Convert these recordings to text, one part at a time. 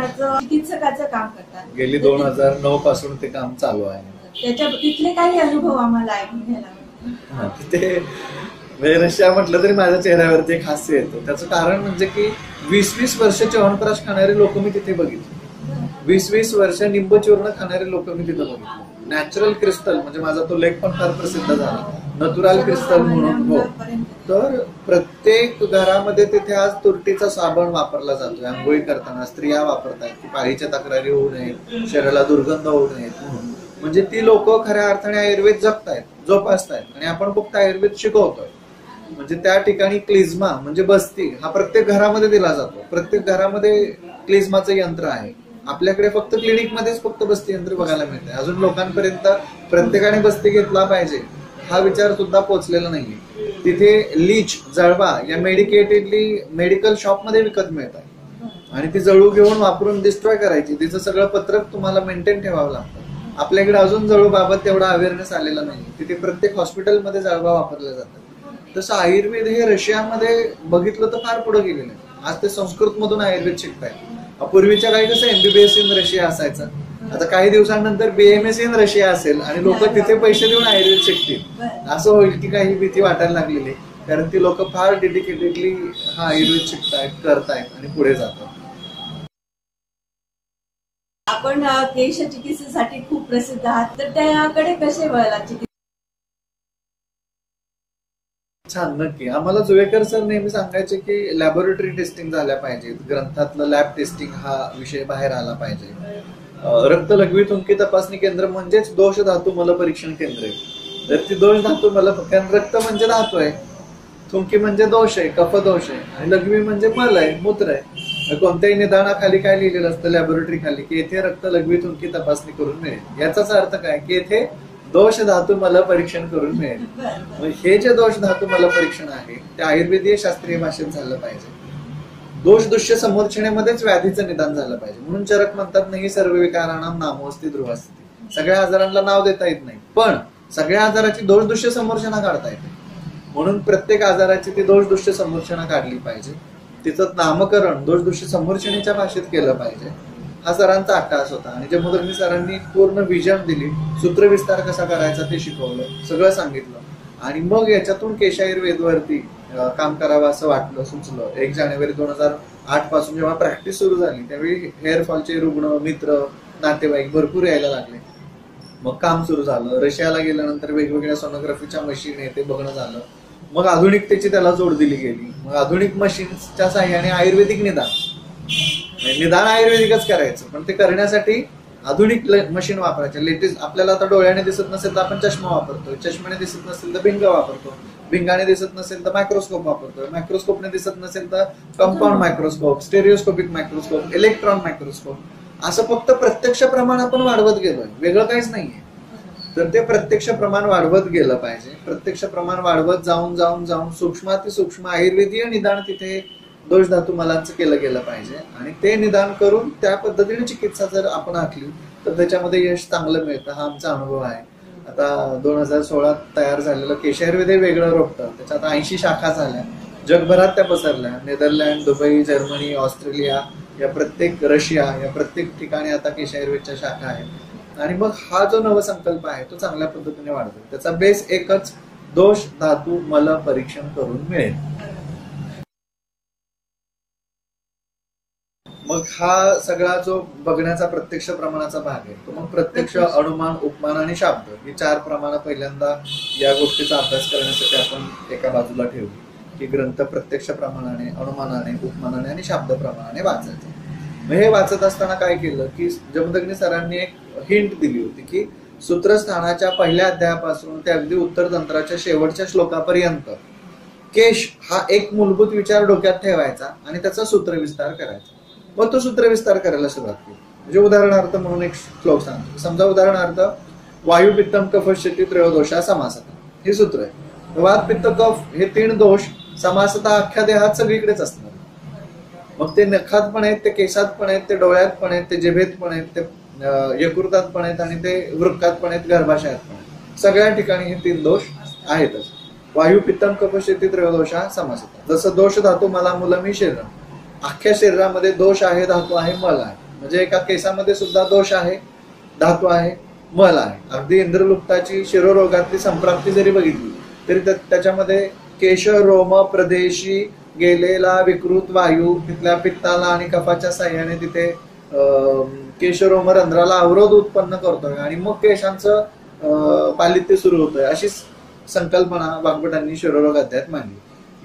अध्यापनाचं चिकित्सकाचं काम करतात? गेली दोन हजार नऊ पासून ते काम चालू आहे. त्याच्या तिथले काही अनुभव आम्हाला ऐकून घ्यायला म्हणजे रशिया म्हटलं तरी माझ्या चेहऱ्यावरती एक हास्य येतं. त्याचं कारण म्हणजे की वीस वीस वर्ष च्यवनप्राश खाणारे लोक मी तिथे बघितले. वीस वीस वर्ष निंब चूर्ण खाणारे लोक मी तिथे बघितले. नॅचरल क्रिस्टल म्हणजे माझा तो लेख पण फार प्रसिद्ध झाला. नॅचरल क्रिस्टल म्हणून हो. तर प्रत्येक घरामध्ये तिथे आज तुरटीचा साबण वापरला जातोय. आंघोळी करताना स्त्रिया वापरतायत की पाळीच्या तक्रारी होऊ नये शरीराला दुर्गंध होऊ नये म्हणजे ती लोक खऱ्या अर्थाने आयुर्वेद जपतायत जोपासतायत आणि आपण फक्त आयुर्वेद शिकवतोय. म्हणजे त्या ठिकाणी क्लिझ्मा म्हणजे बस्ती हा प्रत्येक घरामध्ये दिला जातो. प्रत्येक घरामध्ये क्लिझमाचं यंत्र आहे. आपल्याकडे फक्त क्लिनिक मध्येच फक्त बस्ती यंत्र बघायला मिळते अजून लोकांपर्यंत प्रत्येकाने बस्ती घेतला पाहिजे. हा विचार सुद्धा पोहोचलेला नाहीये. तिथे लीच जळबा या मेडिकेटेडली मेडिकल शॉपमध्ये विकत मिळतात. आणि ती जळू घेऊन वापरून डिस्ट्रॉय करायची. तिचं सगळं पत्रक तुम्हाला मेंटेन ठेवावं लागतं. आपल्याकडे अजून जळूबाबत तेवढा अवेअरनेस आलेला नाही तिथे प्रत्येक हॉस्पिटलमध्ये जळबा वापरला जातात. तसं आयुर्वेद हे रशियामध्ये बघितलं तर फार पुढे गेलेलं आहे. आज ते संस्कृत मधून आयुर्वेद शिकतायत. पूर्वीच्या काही कसं एमबीबीएस इन रशिया असायचं. आता काही दिवसांनंतर बीएमएस इन रशिया असेल आणि लोक तिथे पैसे देऊन आयुर्वेद शिकतील. असं होईल की काही भीती वाटायला लागलेली कारण ती लोक फार डेडिकेटेडली हा आयुर्वेद शिकतायत करतायत आणि पुढे जातात. आपण केश चिकित्सेसाठी खूप प्रसिद्ध आहात. तर त्याकडे कसे वळला चिकित्सा छान नक्की. आम्हाला जुवेकर सर नेहमी सांगायचे की लॅबोरेटरी टेस्टिंग झाल्या पाहिजेत. ग्रंथातलं लॅब टेस्टिंग हा विषय बाहेर आला पाहिजे. रक्त लघवी थुंकी तपासणी केंद्र म्हणजेच दोष धातू मल परीक्षण केंद्र आहे. तर ती दोष धातू मल कारण रक्त म्हणजे धातू आहे. थुंकी म्हणजे दोष आहे कफ दोष आहे. आणि लघवी म्हणजे मल आहे मूत्र आहे. कोणत्याही निदानाखाली काय लिहिलेलं असतं लॅबोरेटरी खाली की येथे रक्त लघवी थुंकी तपासणी करून मिळेल. याचाच अर्थ काय? की येथे दोष धातू मला परीक्षण करून मिळेल. हे जे दोष धातू मला परीक्षण आहे ते आयुर्वेदीय शास्त्रीय भाषेत झालं पाहिजे. दोष दृश्य समोरचनेमध्येच व्याधीचं निदान झालं पाहिजे. म्हणून चरक म्हणतात नाही सर्व विकारांना नामोस्ती ध्रुवास्थिती सगळ्या आजारांना नाव देता येत नाही. पण सगळ्या आजाराची दोष दृश्य समोरचना काढता येते. म्हणून प्रत्येक आजाराची ती दोष दृश्य समोरचना काढली पाहिजे. तिचं नामकरण दोष दृश्य समोरचनेच्या भाषेत केलं पाहिजे. हा सरांचा अट्टास होता. आणि जम्मूधर्मी सरांनी पूर्ण विजन दिली. सूत्रविस्तार कसा करायचा ते शिकवलं. सगळं सांगितलं. आणि मग याच्यातून केशायुर्वेदवरती काम करावं असं वाटलं सुचलं. एक जानेवारी दोन हजार आठपासून जेव्हा प्रॅक्टिस सुरू झाली त्यावेळी हेअरफॉलचे रुग्ण मित्र नातेवाईक भरपूर यायला लागले. मग काम सुरू झालं. रशियाला गेल्यानंतर वेगवेगळ्या सोनोग्राफीच्या मशीन आहे ते बघणं झालं. मग आधुनिकतेची त्याला जोड दिली गेली. मग आधुनिक मशीनच्या साह्याने आयुर्वेदिक निदान. म्हणजे निदान आयुर्वेदिकच करायचं पण ते करण्यासाठी आधुनिक मशीन वापरायचे. लेटेस्ट आपल्याला आता डोळ्याने दिसत नसेल तर आपण चष्मा वापरतोय. चष्म्याने दिसत नसेल तर भिंग वापरतो. भिंगाने दिसत नसेल तर मायक्रोस्कोप वापरतोय. मायक्रोस्कोपने दिसत नसेल तर compound microscope stereoscopic microscope electron microscope असं फक्त प्रत्यक्ष प्रमाण आपण वाढवत गेलोय. वेगळं काहीच नाहीये. तर ते प्रत्यक्ष प्रमाण वाढवत गेलं पाहिजे. प्रत्यक्ष प्रमाण वाढवत जाऊन जाऊन जाऊन सूक्ष्माती सूक्ष्म आयुर्वेदीय निदान तिथे दोष धातू मलांचं केलं गेलं पाहिजे. आणि ते निदान करून त्या पद्धतीने चिकित्सा जर आपण आखली तर त्याच्यामध्ये यश चांगलं मिळतं. हा आमचा अनुभव आहे. आता दोन हजार सोळात तयार झालेलं केशायुर्वेद हे वेगळं रोपटं त्याच्यात ऐंशी शाखा झाल्या. जगभरात त्या पसरल्या. नेदरलँड दुबई जर्मनी ऑस्ट्रेलिया या प्रत्येक रशिया या प्रत्येक ठिकाणी आता केशरवेदच्या शाखा आहेत. आणि मग हा जो नवसंकल्प आहे तो चांगल्या पद्धतीने वाढतो त्याचा बेस एकच दोष धातू मला परीक्षण करून मिळेल. मग हा सगळा जो बघण्याचा प्रत्यक्ष प्रमाणाचा भाग आहे तो मग प्रत्यक्ष अनुमान उपमान आणि शाब्द ही चार प्रमाण पहिल्यांदा या गोष्टीचा अभ्यास करण्यासाठी आपण एका बाजूला ठेवली की ग्रंथ प्रत्यक्ष प्रमाणाने अनुमानाने उपमानाने आणि शाब्द प्रमाणाने वाचायचे. मग हे वाचत असताना काय केलं की जमदग्नी सरांनी एक हिंट दिली होती की सूत्रस्थानाच्या पहिल्या अध्यायापासून ते अगदी उत्तर तंत्राच्या शेवटच्या श्लोकापर्यंत केश हा एक मूलभूत विचार डोक्यात ठेवायचा आणि त्याचा सूत्रविस्तार करायचा. मग तो सूत्रविस्तार करायला सुरुवात केली. म्हणजे उदाहरणार्थ म्हणून एक श्लोक सांगतो. समजा उदाहरणार्थ वायू पित्तम कफ शेती त्रयोदोषा समासता. हे सूत्र आहे. वात पित्त कफ हे तीन दोष समासता अख्ख्या देहात सगळीकडेच असतात मग ते नखात पण आहेत ते केसात पण आहेत ते डोळ्यात पण आहेत ते जेभेत पण आहेत ते यकृतात पण आहेत आणि ते वृक्कात पण आहेत गर्भाशयात पण आहेत. सगळ्या ठिकाणी हे तीन दोष आहेतच. वायू पित्तम कफ शेती हा समासता. जसं दोष धातू मला मुलं मी शरीर. अख्ख्या शरीरामध्ये दोष आहे धातू आहे मल आहे. म्हणजे एका केसामध्ये सुद्धा दोष आहे धातू आहे मल आहे. अगदी इंद्रलुप्ताची शिरोरोगातली संप्राप्ती जरी बघितली तरी त्या- त्याच्यामध्ये केश रोम प्रदेशी गेलेला विकृत वायू तिथल्या पित्ताला आणि कफाच्या साह्याने तिथे केशरोम रंध्राला अवरोध उत्पन्न करतोय आणि मग केशांचं पालित्य सुरू होतोय. अशी संकल्पना वाग्भटांनी शिरोरोगाध्यात मांडली.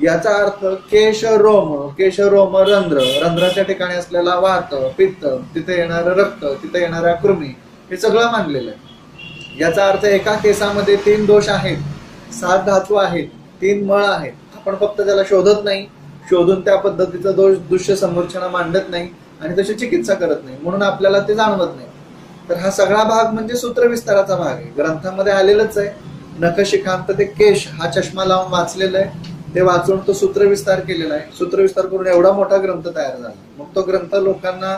याचा अर्थ केश रोम केश रोम रंध्र. रंध्राच्या ठिकाणी असलेला वात पित्त तिथे येणारं रक्त तिथे येणाऱ्या कृमी हे सगळं मानलेलं आहे. याचा अर्थ एका केसामध्ये तीन दोष आहेत. सात धातू आहेत तीन मळ आहेत. आपण फक्त त्याला शोधत नाही. शोधून त्या पद्धतीचा दोष दृश्य समोरच्याला मांडत नाही आणि तशी चिकित्सा करत नाही. म्हणून आपल्याला ते जाणवत नाही. तर हा सगळा भाग म्हणजे सूत्रविस्ताराचा भाग आहे. ग्रंथामध्ये आलेलंच आहे. नखशिखांत ते केश हा चष्मा लावून वाचलेला आहे. ते वाचून तो सूत्रविस्तार केलेला आहे. सूत्रविस्तार करून एवढा मोठा ग्रंथ तयार झाला. मग तो ग्रंथ लोकांना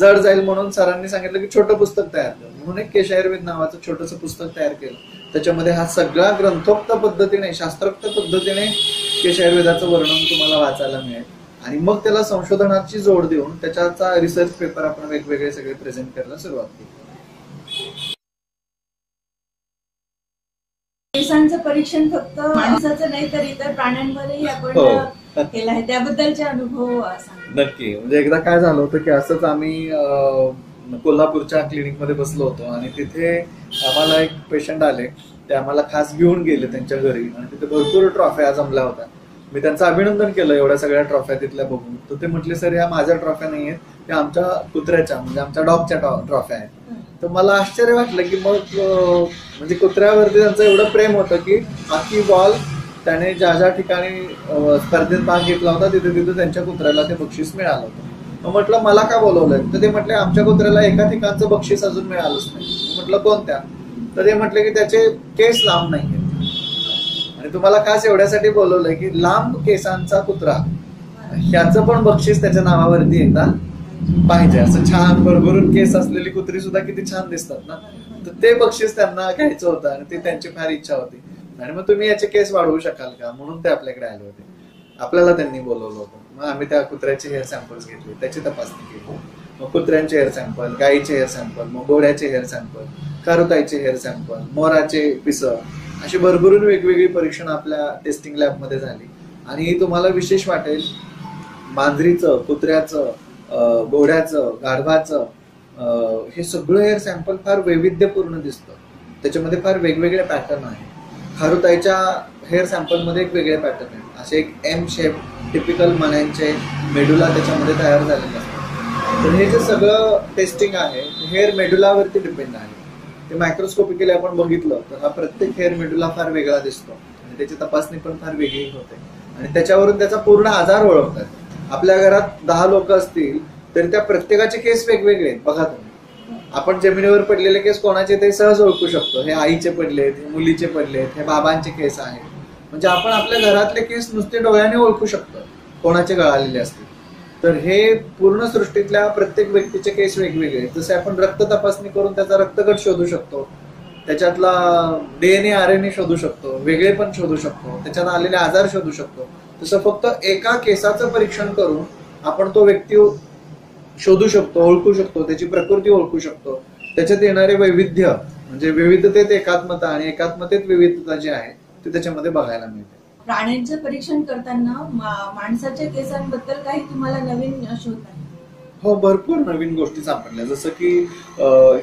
जड जाईल म्हणून सरांनी सांगितलं की छोटं पुस्तक तयार कर. म्हणून एक केशायुर्वेद नावाचं छोटंसं पुस्तक तयार केलं. त्याच्यामध्ये हा सगळा ग्रंथोक्त पद्धतीने शास्त्रोक्त पद्धतीने केशायुर्वेदाचं वर्णन तुम्हाला वाचायला मिळेल. आणि मग त्याला संशोधनाची जोड देऊन त्याच्याचा रिसर्च पेपर आपण वेगवेगळे सगळे प्रेझेंट करायला सुरुवात केली. केसांचं परीक्षण फक्त माणसाचं नाही तर इतर प्राण्यांवरही आपण हो. केलं आहे. त्याबद्दलचे अनुभव सांगा. नक्की. म्हणजे एकदा काय झालं होतं की असंच आम्ही अं, कोल्हापूरच्या क्लिनिकमध्ये बसलो होतो आणि तिथे आम्हाला एक पेशंट आले. ते आम्हाला खास घेऊन गेले त्यांच्या घरी आणि तिथे भरपूर ट्रॉफ्या जमल्या होत्या. मी त्यांचं अभिनंदन केलं एवढ्या सगळ्या ट्रॉफ्या तिथल्या बघून. तर ते म्हटले सर ह्या माझ्या ट्रॉफ्या नाही आहेत. त्या आमच्या कुत्र्याच्या म्हणजे आमच्या डॉगच्या ट्रॉफ्या आहेत. तर मला आश्चर्य वाटलं की मग म्हणजे कुत्र्यावरती त्यांचं एवढं प्रेम होतं की आखी बॉल त्याने ज्या ज्या ठिकाणी स्पर्धेत भाग घेतला होता तिथे तिथे त्यांच्या कुत्र्याला ते बक्षीस मिळालं होतं. मग म्हटलं मला का बोलवलंय? तर ते म्हटले आमच्या कुत्र्याला एका ठिकाणचं बक्षीस अजून मिळालंच नाही. म्हटलं कोणत्या? तर ते म्हटले की त्याचे केस लांब नाही आहेत. आणि तुम्हाला खास एवढ्यासाठी बोलवलंय की लांब केसांचा कुत्रा ह्याचं पण बक्षीस त्याच्या नावावरती येतात पाहिजे. असं छान भरभरून केस असलेली कुत्री सुद्धा किती छान दिसतात ना? तर ते बक्षीस त्यांना घ्यायचं होतं आणि ते त्यांची फार इच्छा होती. आणि मग तुम्ही याचे केस वाढवू शकाल का? म्हणून ते आपल्याकडे आले होते. आपल्याला त्यांनी बोलवलं होतं. मग आम्ही त्या कुत्र्याचे हेअर सॅम्पल्स घेतले. त्याची तपासणी केली. मग कुत्र्यांचे हेअर सॅम्पल गाईचे हेअर सॅम्पल मग घोड्याचे हेअर सॅम्पल खारुताईचे हेअर सॅम्पल मोराचे पिस अशी भरभरून वेगवेगळी परीक्षण आपल्या टेस्टिंग लॅबमध्ये झाली. आणि तुम्हाला विशेष वाटेल मांजरीचं कुत्र्याचं अं, घोड्याचं गाढवाचं हे सगळं हेअर सॅम्पल फार वैविध्यपूर्ण दिसतं. त्याच्यामध्ये फार वेगवेगळे पॅटर्न आहे खारुताईच्या हेअर सॅम्पलमध्ये एक वेगळे पॅटर्न आहे असे एक एम शेप टिपिकल मण्यांचे मेडुला त्याच्यामध्ये तयार झालेले असतात. तर हे जे सगळं टेस्टिंग आहे हेअर मेडुलावरती डिपेंड आहे. ते मायक्रोस्कोपिकली आपण बघितलं तर हा प्रत्येक हेअर मेडुला फार वेगळा दिसतो. आणि त्याची तपासणी पण फार वेगळी होते. आणि त्याच्यावरून त्याचा पूर्ण आजार ओळखतात. आपल्या घरात दहा लोक असतील तरी त्या प्रत्येकाचे केस वेगवेगळे आहेत. बघा तुम्ही. आपण जमिनीवर पडलेले केस कोणाचे ते सहज ओळखू शकतो. हे आईचे पडलेत हे मुलीचे पडलेत हे बाबांचे केस आहेत. म्हणजे आपण आपल्या घरातले केस नुसते डोळ्याने ओळखू शकतो कोणाचे गळालेले असतील. तर हे पूर्ण सृष्टीतल्या प्रत्येक व्यक्तीचे केस वेगवेगळे आहेत. जसे आपण रक्त तपासणी करून त्याचा रक्तगट शोधू शकतो. त्याच्यातला डीएनए आर एन ए शोधू शकतो. वेगळे पण शोधू शकतो. त्याच्यात आलेले आजार शोधू शकतो. तसं फक्त एका केसाचं परीक्षण करून आपण तो व्यक्ती शोधू शकतो ओळखू शकतो त्याची प्रकृती ओळखू शकतो. त्याच्यात येणारे वैविध्य म्हणजे विविधतेत एकात्मता आणि एकात्मतेत विविधता जी आहे ती त्याच्यामध्ये बघायला मिळते. प्राण्यांचं परीक्षण करताना माणसाच्या केसांबद्दल काही तुम्हाला नवीन शोध हो भरपूर नवीन गोष्टी सापडल्या. जसं की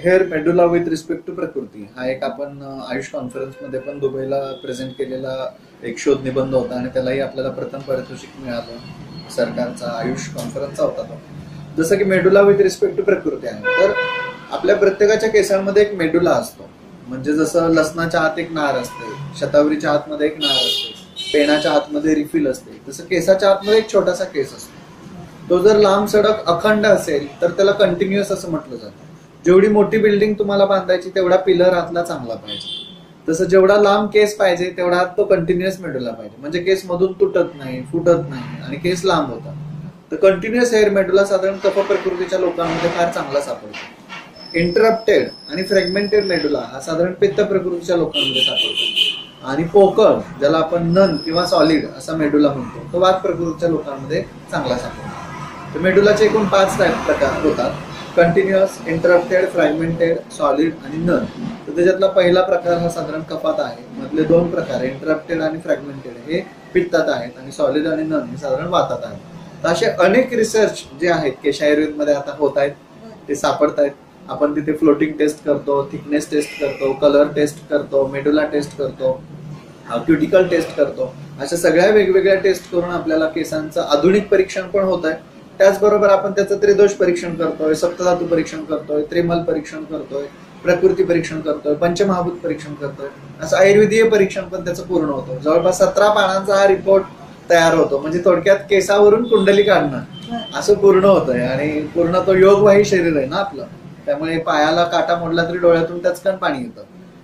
hair medulla with respect to प्रकृती हा एक आपण आयुष कॉन्फरन्समध्ये पण दुबईला प्रेझेंट केलेला एक शोध निबंध होता आणि त्यालाही आपल्याला प्रथम पारितोषिक मिळालं. सरकारचा आयुष कॉन्फरन्सचा होता तो. जसं की मेडुला विथ रिस्पेक्ट टू प्रकृती आहे. तर आपल्या प्रत्येकाच्या केसांमध्ये एक मेडुला असतो. म्हणजे जसं लसणाच्या आत एक नार असते शतावरीच्या आतमध्ये एक नार असते पेनाच्या आतमध्ये रिफिल असते. तसं केसाच्या आतमध्ये एक छोटासा केस असतो. तो जर लांब सडक अखंड असेल तर त्याला कंटिन्युअस असं म्हटलं जातं. जेवढी मोठी बिल्डिंग तुम्हाला बांधायची तेवढा पिलर आतला चांगला पाहिजे. तसं जेवढा लांब केस पाहिजे तेवढा तो कंटिन्युअस मेडुला पाहिजे. म्हणजे केस मधून तुटत नाही फुटत नाही आणि केस लांब होता. तर कंटिन्युअस हेअर मेडुला साधारण कफ प्रकृतीच्या लोकांमध्ये फार चांगला सापडतो. इंटरप्टेड आणि फ्रॅगमेंटेड मेडुला हा साधारण पित्त प्रकृतीच्या लोकांमध्ये सापडतो. आणि पोकळ ज्याला आपण नन किंवा सॉलिड असा मेडुला म्हणतो तो वात प्रकृतीच्या लोकांमध्ये चांगला सापडतो. तर मेडुलाचे एकूण पाच टाईप प्रकार होतात. कंटिन्युअस इंटरप्टेड फ्रॅगमेंटेड सॉलिड आणि नन तर त्याच्यातला पहिला प्रकार हा साधारण कपात आहे. मधले दोन प्रकार इंटरप्टेड आणि फ्रॅगमेंटेड हे पित्तात आहेत आणि सॉलिड आणि नन हे साधारण वातात आहेत. तर असे अनेक रिसर्च जे आहेत केश आयुर्वेदमध्ये आता होत आहेत ते सापडत आहेत आपण तिथे फ्लोटिंग टेस्ट करतो थिकनेस टेस्ट करतो कलर टेस्ट करतो मेडुला टेस्ट करतो क्युटिकल टेस्ट करतो. अशा सगळ्या वेगवेगळ्या टेस्ट करून आपल्याला केसांचं आधुनिक परीक्षण पण होत आहे. त्याचबरोबर आपण त्याचं त्रिदोष परीक्षण करतोय सप्तधातू परीक्षण करतोय त्रिमल परीक्षण करतोय प्रकृती परीक्षण करतोय पंचमहाभूत परीक्षण करतोय. असं आयुर्वेदीय परीक्षण पण त्याचं पूर्ण होतं. जवळपास सतरा पानांचा हा रिपोर्ट तयार होतो. म्हणजे थोडक्यात केसावरून कुंडली काढणं असं पूर्ण होतंय. आणि पूर्ण तो योगवाही शरीर आहे ना आपलं. त्यामुळे पायाला काटा मोडला तरी डोळ्यातून टचकन पाणी येतं.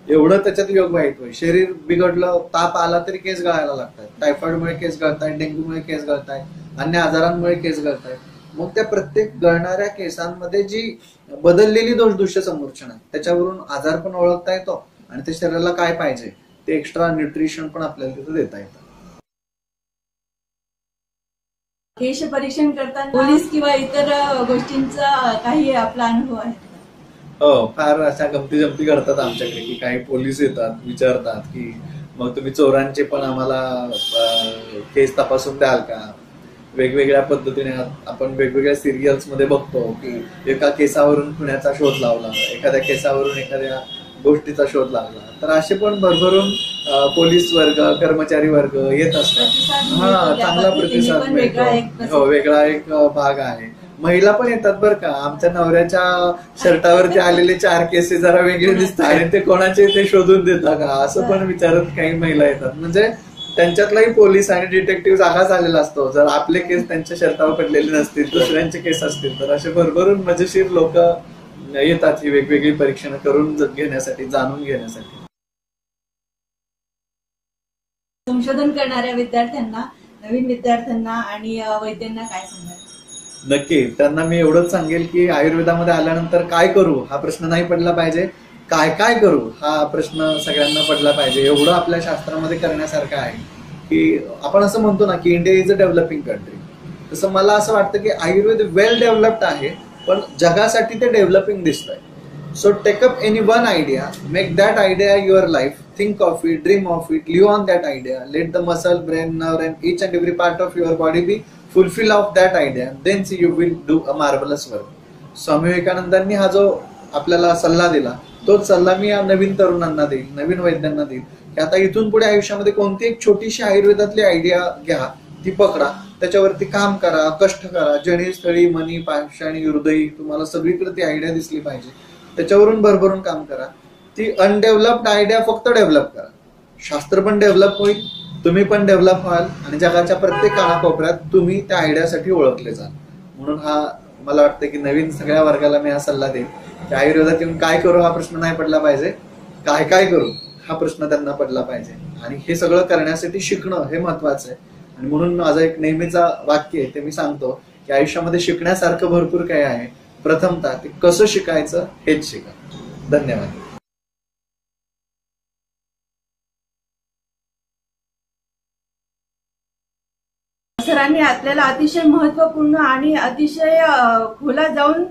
एवढं त्याच्यात योगवाहित होय शरीर बिघडलं ताप आला तरी केस गळायला लागतात. टायफॉइडमुळे केस गळतायत डेंग्यूमुळे केस गळतायत. अन्य आजारांमुळे केस गळतायत. मग त्या प्रत्येक गळणाऱ्या केसांमध्ये जी बदललेली दोष दृश्य समोरचन आहे त्याच्यावरून आजार पण ओळखता येतो आणि त्या शरीराला काय पाहिजे ते एक्स्ट्रा न्यूट्रिशन पण आपल्याला तिथं देता येतं. केश परीक्षण करताना पोलीस किंवा इतर गोष्टींचा काही आपला अनुभव आहे? हो फार अशा गमती जमती करतात आमच्याकडे की काही पोलीस येतात विचारतात की मग तुम्ही चोरांचे पण आम्हाला केस तपासून द्याल का? वेगवेगळ्या पद्धतीने आपण वेगवेगळ्या सिरियल्समध्ये बघतो की एका केसावरून खुण्याचा शोध लावला एखाद्या केसावरून एखाद्या गोष्टीचा शोध लागला तर असे पण भरभरून पोलीस वर्ग कर्मचारी वर्ग येत असतात. हा चांगला प्रतिसाद मिळतो. हो वेगळा एक भाग आहे. महिला पण येतात बरं का. आमच्या नवऱ्याच्या शर्टावरती आलेले चार केसेस जरा वेगळे दिसतात आणि ते कोणाचे ते शोधून देतात. का असं पण विचारत काही महिला येतात. म्हणजे त्यांच्यातलाही पोलीस आणि डिटेक्टिव्ह जागाच आलेला असतो. जर आपले केस त्यांच्या शर्टावर पडलेले नसतील दुसऱ्यांचे केस असतील तर असे भरभरून मजेशीर लोक येतात ही वेगवेगळी परीक्षणं करून घेण्यासाठी जाणून घेण्यासाठी. संशोधन करणाऱ्या विद्यार्थ्यांना नवीन विद्यार्थ्यांना आणि वैद्यांना काय सांगाल? नक्की. त्यांना मी एवढंच सांगेल की आयुर्वेदामध्ये आल्यानंतर काय करू हा प्रश्न नाही पडला पाहिजे. काय काय करू? हा प्रश्न सगळ्यांना पडला पाहिजे. एवढं आपल्या शास्त्रामध्ये करण्यासारखं आहे की आपण असं म्हणतो ना की India is a developing country तसं मला असं वाटतं की आयुर्वेद वेल डेव्हलप्ड आहे पण जगासाठी ते डेव्हलपिंग दिसतंय. So take up any one idea make that idea your life think of it dream of it live on that idea let the muscle brain nerve and each and every part of your body be fulfil of that idea then see you will do a marvellous work Swami विवेकानंदांनी हा जो आपल्याला सल्ला दिला तोच सल्ला मी या नवीन तरुणांना देईल नवीन वैद्यांना देईल. की आता इथून पुढे आयुष्यामध्ये कोणती एक छोटीशी आयुर्वेदातली आयडिया घ्या ती पकडा. त्याच्यावरती काम करा कष्ट करा. जणी स्थळी मनी पाषाणी हृदयी तुम्हाला सगळीकडे ती आयडिया दिसली पाहिजे. त्याच्यावरून भरभरून काम करा. ती अनडेव्हलप्ड आयडिया फक्त डेव्हलप करा. शास्त्र पण डेव्हलप होईल तुम्ही पण डेव्हलप व्हाल आणि जगाच्या प्रत्येक कानाकोपऱ्यात तुम्ही त्या आयडियासाठी ओळखले जाल. म्हणून हा मला वाटतं की नवीन सगळ्या वर्गाला मी हा सल्ला देईन की आयुर्वेदात येऊन काय करू हा प्रश्न नाही पडला पाहिजे. काय काय करू हा प्रश्न त्यांना पडला पाहिजे. आणि हे सगळं करण्यासाठी शिकणं हे महत्वाचं आहे. आणि म्हणून माझा एक नेहमीचा वाक्य आहे ते मी सांगतो की आयुष्यामध्ये शिकण्यासारखं भरपूर काही आहे. प्रथमतः ते कसं शिकायचं हेच शिका. धन्यवाद. सरांनी आपल्याला अतिशय महत्त्वपूर्ण आणि अतिशय खोला जाऊन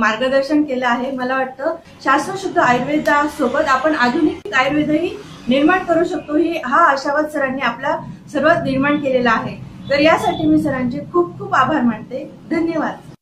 मार्गदर्शन केलं आहे. मला वाटतं शास्त्रशुद्ध आयुर्वेदासोबत आपण आधुनिक आयुर्वेदही निर्माण करू शकतो. ही हा आशावाद सरांनी आपला सर्वात निर्माण केलेला आहे. तर यासाठी मी सरांचे खूप खूप आभार मानते. धन्यवाद.